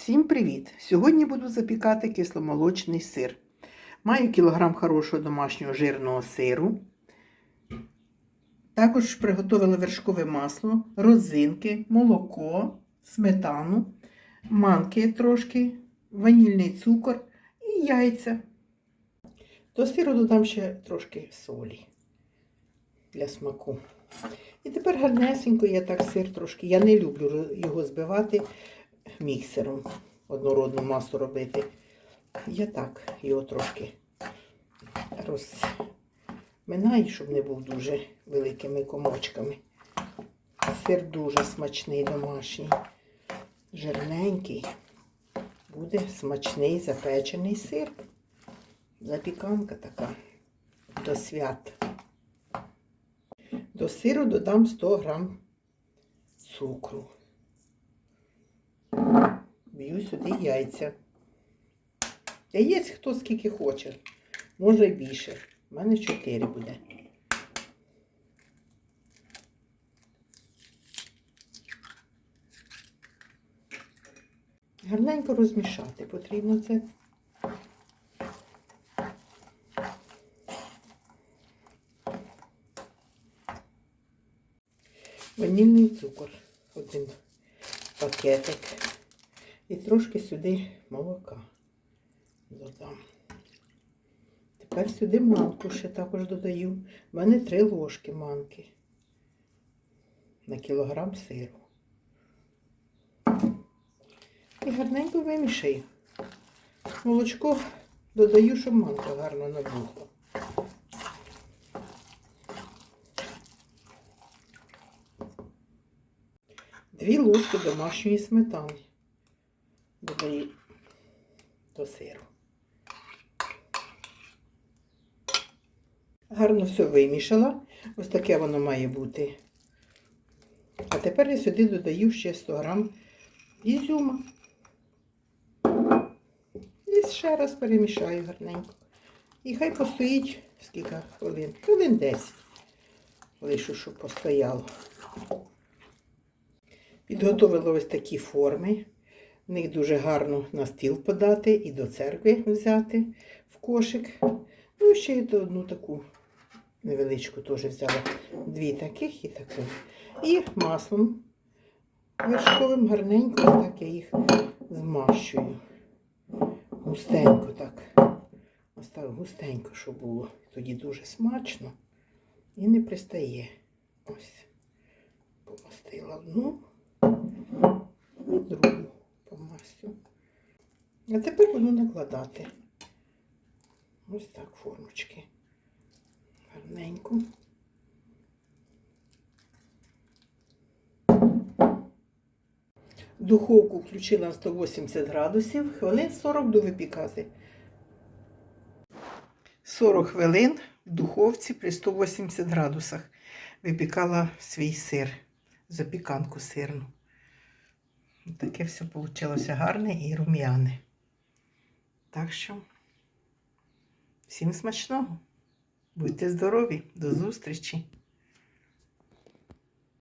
Всім привіт! Сьогодні буду запікати кисломолочний сир. Маю кілограм хорошого домашнього жирного сиру. Також приготувала вершкове масло, розинки, молоко, сметану, манки трошки, ванільний цукор і яйця. До сиру додам ще трошки солі для смаку. І тепер гарнесенько я так сир трошки. Я не люблю його збивати міксером, однородну масу робити. Я так його трошки розминаю, щоб не був дуже великими комочками. Сир дуже смачний домашній, жирненький. Буде смачний запечений сир. Запіканка така до свят. До сиру додам 100 грам цукру. Б'ю сюди яйця. Яєць хто скільки хоче. Може і більше. У мене 4 буде. Гарненько розмішати потрібно це. Ванільний цукор. Один пакетик. І трошки сюди молока додам. Тепер сюди манку ще також додаю. У мене три ложки манки на кілограм сиру. І гарненько вимішаю. Молочко додаю, щоб манка гарно набухла. Дві ложки домашньої сметани додаю до сиру. Гарно все вимішала. Ось таке воно має бути. А тепер я сюди додаю ще 100 грам ізюма. І ще раз перемішаю гарненько. І хай постоїть скільки хвилин. Хвилин 10. Лишу, щоб постояло. Підготовила ось такі форми. В них дуже гарно на стіл подати і до церкви взяти в кошик. Ну, ще й одну таку невеличку теж взяла. Дві таких і таку. І маслом вершковим гарненько, так я їх змащую. Густенько так. Ось густенько, щоб було. Тоді дуже смачно і не пристає. Ось. Помастила одну і другу помастю. А тепер буду накладати ось так формочки. Гарненько. Духовку включила на 180 градусів, хвилин 40 до випікати. 40 хвилин в духовці при 180 градусах випікала свій сир, запіканку сирну. Таке все вийшло гарне і рум'яне. Так що, всім смачного. Будьте здорові, до зустрічі!